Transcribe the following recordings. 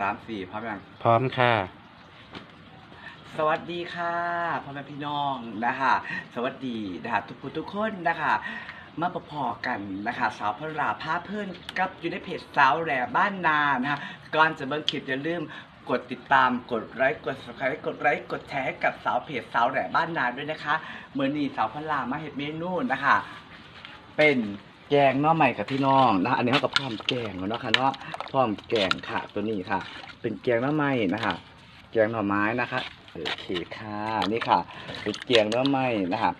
สามสี่พร้อมยังพร้อมค่ะ สวัสดีค่ะพ่อแม่พี่น้องนะคะ สวัสดีนะคะทุกคนทุกคนนะคะ มาประพอกันนะคะสาวพระราพาเพื่อนกับอยู่ในเพจสาวแหล่บ้านนานะคะก่อนจะเบิ่งคลิปอย่าลืมกดติดตามกดไลค์กด subscribe กดไลค์กดแชร์ให้กับสาวเพจสาวแหล่บ้านนาด้วยนะคะเมื่อนี้สาวพระรามาเห็ดเมนูนะคะ เป็น แกงหน้อใหม่กับพี่น้องนะ อันนี้เขากับพร้อมแกงแล้วเนาะค่ะเนาะพร้อมแกงค่ะตัวนี้ค่ะ เป็นแกงหน้อใหม่นะคะ แกงหน่อไม้นะคะโอเคค่ะนี่ค่ะ เป็นแกงหน้อไม้นะคะ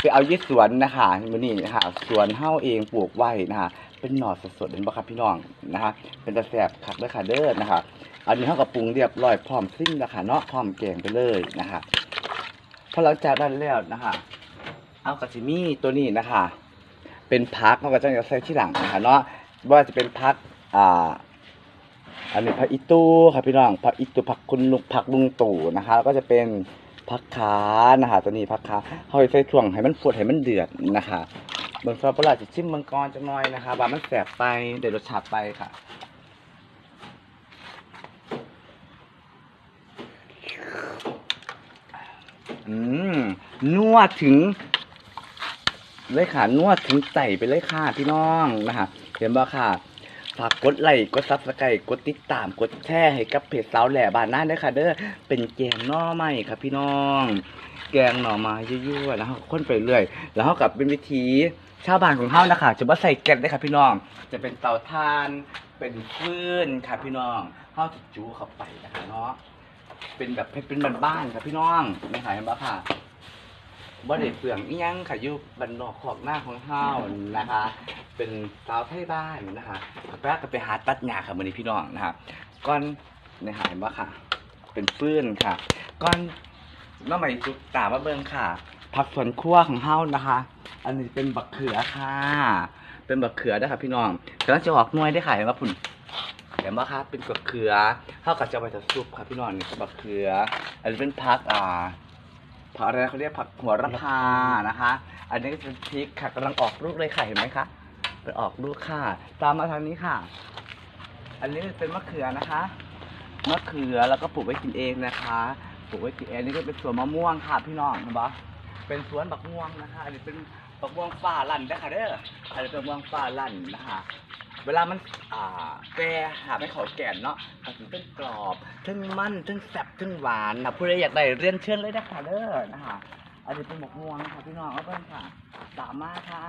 ไปเอายี่สวนนะคะมือนี่นะคะสวนเฮ้าเองปลูกไว้นะคะเป็นหน่อสดๆเห็นปะครับพี่น้องนะคะ เป็นตะแสบขักด้วยค่ะเด้อนะคะ อันนี้เท่ากับปรุงเรียบร้อยพร้อมซิ่งนะคะเนาะพร้อมแกงไปเลยนะคะพอหลังจากนั้นแล้วนะคะ เอากระชิมี่ตัวนี้นะคะ เป็นพักเราก็จะใส่ที่หลังนะคะเนาะว่าจะเป็นพักอ่า อันนี้ผักอีตู้ครับพี่น้องผักอีตู้ผักคุณลุงผักลุงตู่นะคะแล้วก็จะเป็นผักขานะคะตัวนี้ผักขาเขาไปใส่ถ่วงให้มันฝดให้มันเดือดนะคะเบิ่งซอปลาร้าจะชิมมังกรจังหน่อยนะคะว่ามันแสบไปเดี๋ยวรสชาติไปค่ะอืมนวดถึง เลยค่ะนวดถึงใจไปเลยค่ะพี่น้องนะคะเห็นบ่ค่ะฝากกดไลค์กดซับสไครต์กดติดตามกดแชร์ให้กับเพจสาวแหล่บ้านน่านด้วยค่ะ เด้อเป็นแกงหน่อไม้ครับพี่น้อง แกงหน่อไม้ยั่วๆแล้วเขาค้นไปเรื่อยแล้วเขากับเป็นวิธีชาวบ้านของเขานะคะจะมาใส่แก๊สได้ค่ะพี่น้อง จะเป็นเตาถ่าน เป็นฟืนค่ะพี่น้องเขาจะจูเข้าไปนะคะเนาะเป็นแบบเป็นบ้านๆค่ะพี่น้องไม่หายบ้าค่ะ บ่ได้เปลืองอียังค่ะอยู่บันนอกขอกหน้าของเฮานะคะ เป็นสาวไทยบ้านนะคะแป๊กก็ไปหาตัดหญ้าค่ะมื้อนี้พี่น้องนะคะก่อนในหายบ่ค่ะ เป็นฟืนค่ะก่อนน้องใหม่จุกตามาเบิ่งค่ะผักสวนครัวของเฮานะคะ อันนี้เป็นบักเขือค่ะ เป็นบักเขือนะคะพี่น้องกำลังจะออกหน่วยได้ค่ะเห็นว่าพุ่นเห็นบ่คะเป็นบักเขือเฮาก็จะเอาไปทำซุปค่ะพี่น้องนี่บักเขือ อันนี้เป็นผักอ่า ผักอะไรนะเขาเรียกผักหัวระพานะคะ อันนี้ก็เป็นพริกค่ะกำลังออกลูกเลยค่ะเห็นไหมคะเป็นออกลูกค่ะ ตามมาทางนี้ค่ะ อันนี้เป็นมะเขือนะคะมะเขือแล้วก็ปลูกไว้กินเองนะคะปลูกไว้กินเองนี่ก็เป็นสวนมะม่วงค่ะพี่น้องเห็นปะเป็นสวนบักม่วงนะคะ อันนี้เป็นบักม่วงฝ่าลั่นนะคะเด้ออันนี้เป็นม่วงฝ่าลั่นนะคะ เวลามันอ่าแปรหาไม่ขอแก่นเนาะมันถึงเป็นกรอบทั้งมันทั้งแซ่บทั้งหวานนะผู้ใดอยากได้เรียนเชิญเลยนะคะเด้อนะคะอันนี้เป็นหมกม่วงค่ะพี่น้องเอาเพิ่นค่ะสามารถค่ะ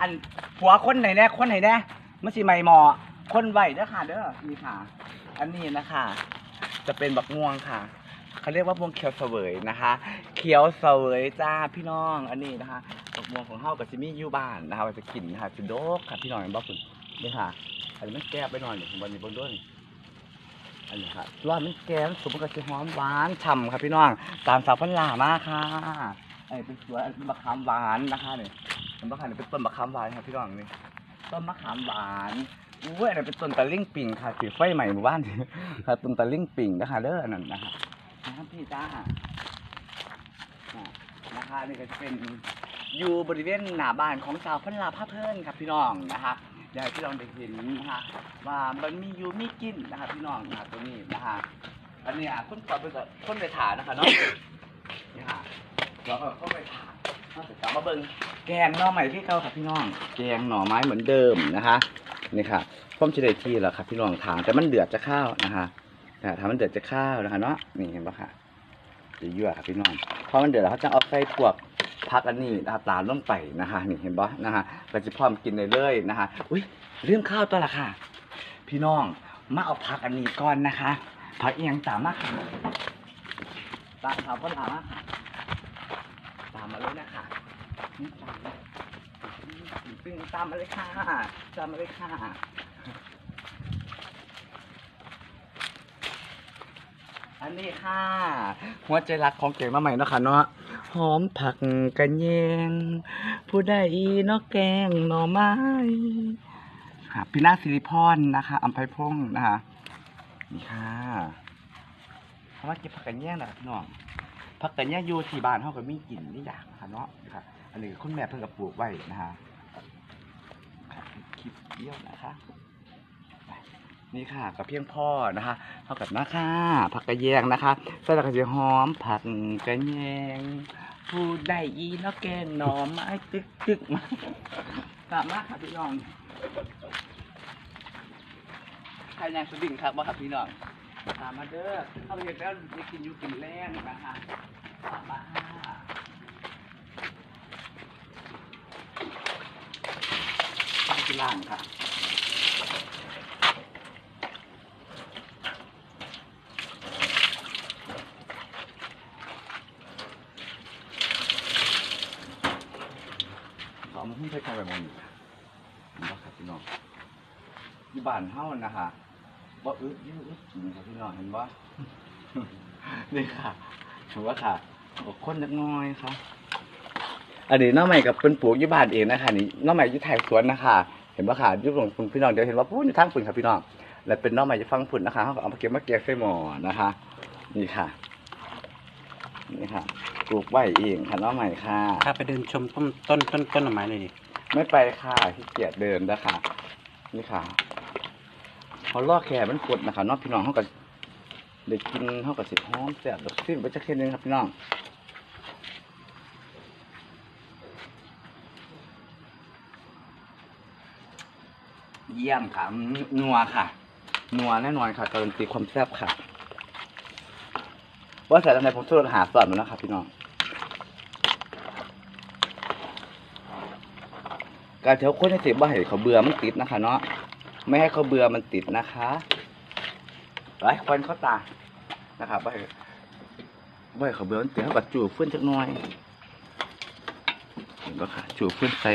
อันผัวคนไหนแน่คนไหนแน่ไม่ใช่ไม่หมอคนไหวเด้อค่ะเด้อนี่ค่ะ อันนี้นะคะ จะเป็นบักม่วงค่ะเขาเรียกว่าม่วงเขียวเสวยนะคะ เขียวเสวยจ้าพี่น้องอันนี้นะคะ กม่วงของเฮากับซิมี่อยู่บ้านนะคะว่าจะกินนะคะจะโดกค่ะพี่น้องเห็นบ่คุณนี่ค่ะ อันนี้มันแก้ไปหน่อยหนึ่งของวันนี้บนด้วยอันนี้ครับรอดมันแกงสุกมันก็จะหอมหวานฉ่ำครับพี่น้องตามสาวพันลามากค่ะไอ้เป็นสวนอันเป็นมะขามหวานนะคะเนี่ยเป็นมะขามเนี่ยเป็นต้นมะขามหวานครับพี่น้องนี่ต้นมะขามหวานอุ้ยอันนี้เป็นต้นตะลิ่งปิ่งค่ะสีไฟใหม่หมู่บ้านค่ะต้นตะลิ่งปิ่งนะคะเด้อนั่นนะคะนะครับพี่จ้าอะนะคะนี่ก็จะเป็น อยู่บริเวณหน้าบ้านของสาวพันลาผ้าเพิ่นครับพี่น้องนะคะอยากให้พี่น้องได้เห็นนะคะว่ามันมีอยู่มีกินนะคะพี่น้องนะตัวนี้นะคะอันนี้อะคนก่อนไปก่อนคนไปถานะคะเนาะนี่ค่ะเราก็เข้าไปถาเราจะกลับมาเบิ่งแกงหน่อใหม่ที่เก่าค่ะพี่น้อง แกงหน่อไม้เหมือนเดิมนะคะนี่ค่ะพ่อมจะได้ที่แล้วค่ะพี่น้องถามแต่มันเดือดจะข้าวนะคะถ้ามันเดือดจะข้าวนะคะเนาะนี่เห็นปะค่ะจะยั่วค่ะพี่น้องพอมันเดือดแล้วเขาจะเอาใส่พวก พักอันนี้นะครับตามลงไปนะคะนี่เห็นบ่นะคะเราจะพร้อมกินเลยเลยๆนะคะอุ้ยเรื่องข้าวตัวละค่ะ พี่น้องมาเอาพักอันนี้ก่อนนะคะพักเอียงตามมาค่ะตามเขาก็ตามมาค่ะตามมาเลยนะคะตึงตามมาเลยค่ะตามมาเลยค่ะอันนี้ค่ะ หัวใจรักของเก่งมาใหม่นะคะเนาะ หอมผักกระเยง ผู้ใดเนอกแกงหน่อไม้ค่ะพี่นาสิริพรนะคะอัมไพพงศ์นะคะนี่ค่ะเพราะว่าเก็บผักกระเยงนะพี่น้องผักกระเยงอยู่ที่บ้านเขาก็มีกลิ่นนี่อย่างนะคะเนาะค่ะ อันนี้คุณแม่เพิ่งกับปลูกไว้นะคะคลิปเดียวนะคะนี่ค่ะกับเพียงพ่อนะคะเท่ากับมาค่ะผักกระแยงนะคะใส่ผักกระเจียวหอมผักกระแยง ผู้ได้อีนกแกงหน่อไม้ตึกตึกมาตามมาค่ะพี่น้องใครยังสดิ่งครับว่าครับพี่น้องตามมาเด้อเข้าไปเห็นแล้วจะกินอยู่กินแรงนะคะตามมาที่ล่างค่ะ สองหุ้นใช้ใครแบบนี้ผมว่ครับพี่น้องอยู่บ้านเฮานะคะว่าอึดยืดจริงครับพี่น้องเห็นว่านี่ค่ะถือว่าค่ะคนจักน้อยค่ะอันนี้น้องใหม่กับเป็นปลูกยู่บ้านเองนะคะนี่น้องใหม่ยู่ไทยสวนนะคะเห็นปะค่ะอยุของคุณพี่น้องเดี๋ยวเห็นว่าพูดอยู่ทางฝุ่นครับพี่น้องและเป็นน้องใหม่จะฟังฝุ่นนะคะเขาเอามาเก็บมาเก็บใส่หม้อนะคะ นี่ค่ะ นี่ค่ะปลูกไว้เองค่ะน้องใหม่ค่ะถ้าไปเดินชมต้นต้นต้นต้นไม้เลยดิ ไม่ไปค่ะขี้เกียจเดินนะคะนี่ค่ะเขาลอกแขมันกดนะคะเนอกพี่น้องเขาก็เด็กกินเขาก็สิหอมแซ่บดอกซิ่นไปจักเทียนนึงครับพี่น้องเยี่ยมค่ะนัวค่ะ นัวแน่นอนค่ะการันตีความแซ่บค่ะ ว่าใส่ทำไมผมช่วยหาสอนมันนะครับพี่น้อง การเที่ยวคนให้ติดบ่ให้เขาเบื่อมันติดนะคะ เนาะไม่ให้เขาเบื่อมันติดนะคะไปควันเขาตานะครับบ่ให้บ่ให้เขาเบื่อมันติดเขาก็จูบฟื้นจักหน่อยเห็นปะค่ะจูบฟื้นใส่